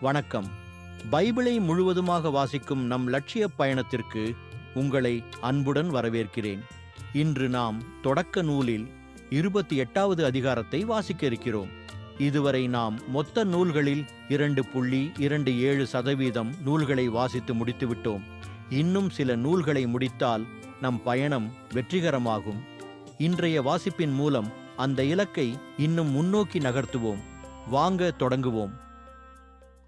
வணக்கம். பைபிளை முழுவதுமாக வாசிக்கும் நம் லட்சிய பயணத்திற்கு உங்களை அன்புடன் வரவேற்கிறேன். இன்று நாம் தொடக்க நூலில் இருபத்தி எட்டாவது அதிகாரத்தை வாசிக்க இருக்கிறோம். இதுவரை நாம் மொத்த நூல்களில் இரண்டு புள்ளி இரண்டு ஏழு சதவீதம் நூல்களை வாசித்து முடித்துவிட்டோம். இன்னும் சில நூல்களை முடித்தால் நம் பயணம் வெற்றிகரமாகும். இன்றைய வாசிப்பின் மூலம் அந்த இலக்கை இன்னும் முன்னோக்கி நகர்த்துவோம். வாங்க தொடங்குவோம்.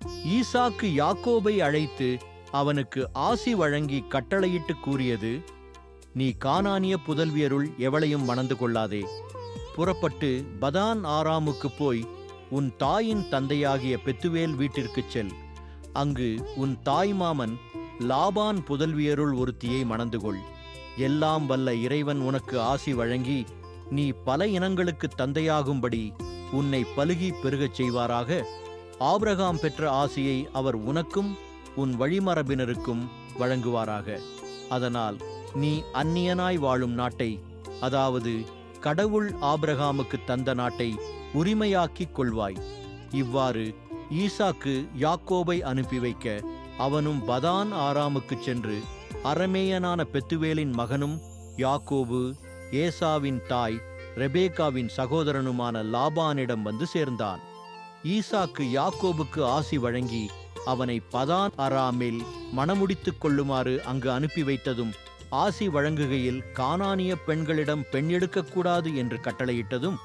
ஈசாக்கு யாக்கோபை அழைத்து அவனுக்கு ஆசி வழங்கி கட்டளையிட்டு கூறியது நீ கானானிய புதல்வியருள் எவளையும் மணந்து கொள்ளாதே. புறப்பட்டு பதான் ஆராமுக்கு போய் உன் தாயின் தந்தையாகிய பெத்துவேல் வீட்டிற்குச் செல். அங்கு உன் தாய் மாமன் லாபான் புதல்வியருள் ஒருத்தியை மணந்து கொள். எல்லாம் வல்ல இறைவன் உனக்கு ஆசி வழங்கி நீ பல இனங்களுக்கு தந்தையாகும்படி உன்னை பலுகி பெருகச் செய்வாராக. ஆபிரகாம் பெற்ற ஆசியை அவர் உனக்கும் உன் வழிமரபினருக்கும் வழங்குவாராக. அதனால் நீ அந்நியனாய் வாழும் நாட்டை அதாவது கடவுள் ஆபிரகாமுக்கு தந்த நாட்டை உரிமையாக்கிக் கொள்வாய். இவ்வாறு ஈசாக்கு யாக்கோபை அனுப்பி வைக்க அவனும் பதான் ஆராமுக்குச் சென்று அரமேயனான பெத்துவேலின் மகனும் யாக்கோபு ஏசாவின் தாய் ரெபேக்காவின் சகோதரனுமான லாபானிடம் வந்து சேர்ந்தான். ஈசாக்கு யாக்கோபுக்கு ஆசி வழங்கி அவனை பதான் அராமில் மணமுடித்துக் கொள்ளுமாறு அங்கு அனுப்பி வைத்ததும் ஆசி வழங்குகையில் கானானிய பெண்களிடம் பெண் எடுக்கக்கூடாது என்று கட்டளையிட்டதும்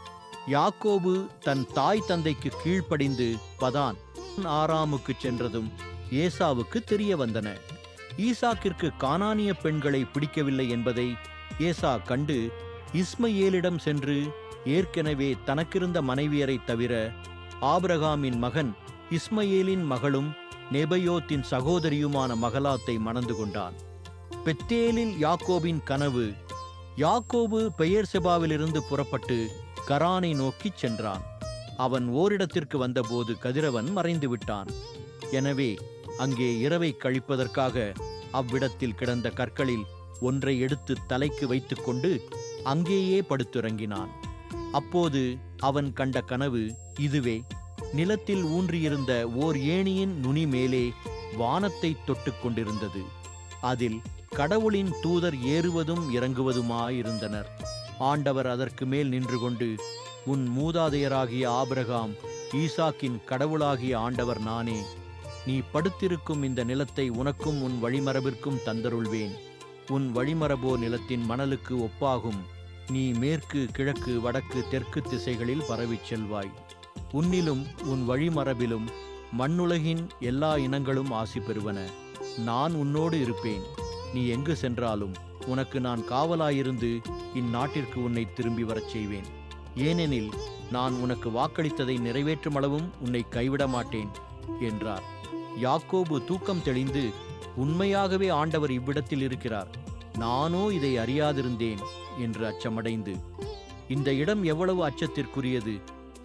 யாக்கோபு தன் தாய் தந்தைக்கு கீழ்ப்படிந்து பதான் ஆராமுக்கு சென்றதும் ஏசாவுக்கு தெரிய வந்தன ஈசாக்கிற்கு கானானிய பெண்களை பிடிக்கவில்லை என்பதை ஏசா கண்டு இஸ்மயேலிடம் சென்று ஏற்கனவே தனக்கிருந்த மனைவியரைத் தவிர ஆபிரகாமின் மகன் இஸ்மயேலின் மகளும் நெபயோத்தின் சகோதரியுமான மகலாத்தை மணந்து கொண்டான். பெத்தேலில் யாக்கோபின் கனவு யாக்கோபு பெயர் செபாவிலிருந்து புறப்பட்டு கரானை நோக்கிச் சென்றான். அவன் ஓரிடத்திற்கு வந்தபோது கதிரவன் மறைந்து விட்டான். எனவே அங்கே இரவை கழிப்பதற்காக அவ்விடத்தில் கிடந்த கற்களில் ஒன்றை எடுத்து தலைக்கு வைத்துக்கொண்டு அங்கேயே படுத்துறங்கினான். அப்போது அவன் கண்ட கனவு இதுவே நிலத்தில் ஊன்றியிருந்த ஓர் ஏணியின் நுனி மேலே வானத்தை தொட்டு கொண்டிருந்தது. அதில் கடவுளின் தூதர் ஏறுவதும் இறங்குவதுமாயிருந்தனர். ஆண்டவர் அதற்கு மேல் நின்று கொண்டு உன் மூதாதையராகிய ஆபிரகாம் ஈசாக்கின் கடவுளாகிய ஆண்டவர் நானே. நீ படுத்திருக்கும் இந்த நிலத்தை உனக்கும் உன் வழிமரபிற்கும் தந்தருள்வேன். உன் வழிமரபோ நிலத்தின் மணலுக்கு ஒப்பாகும். நீ மேற்கு கிழக்கு வடக்கு தெற்கு திசைகளில் பரவிச் செல்வாய். உன்னிலும் உன் வழிமரபிலும் மண்ணுலகின் எல்லா இனங்களும் ஆசி பெறுவன. நான் உன்னோடு இருப்பேன். நீ எங்கு சென்றாலும் உனக்கு நான் காவலாயிருந்து இந்நாட்டிற்கு உன்னை திரும்பி வரச் செய்வேன். ஏனெனில் நான் உனக்கு வாக்களித்ததை நிறைவேற்றும் அளவும் உன்னை கைவிட மாட்டேன் என்றார். யாக்கோபு தூக்கம் தெளிந்து உண்மையாகவே ஆண்டவர் இவ்விடத்தில் இருக்கிறார். நானோ இதை அறியாதிருந்தேன் என்று அச்சமடைந்து இந்த இடம் எவ்வளவு அச்சத்திற்குரியது.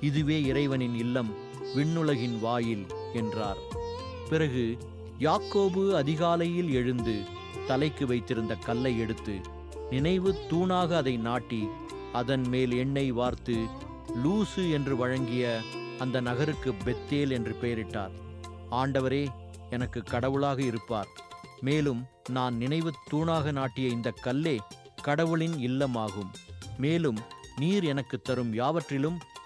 இதுவே இறைவனின் இல்லம் விண்ணுலகின் வாயில் என்றார். பிறகு யாக்கோபு அதிகாலையில் எழுந்து தலைக்கு வைத்திருந்த கல்லை எடுத்து நினைவு தூணாக அதை நாட்டி அதன் மேல் எண்ணெய் வார்த்து லூசு என்று வழங்கிய அந்த நகருக்கு பெத்தேல் என்று பெயரிட்டார். ஆண்டவரே எனக்கு கடவுளாக இருப்பார். மேலும் நான் நினைவு தூணாக நாட்டிய இந்த கல்லே கடவுளின் இல்லமாகும். மேலும் நீர் எனக்கு தரும் யாவற்றிலும்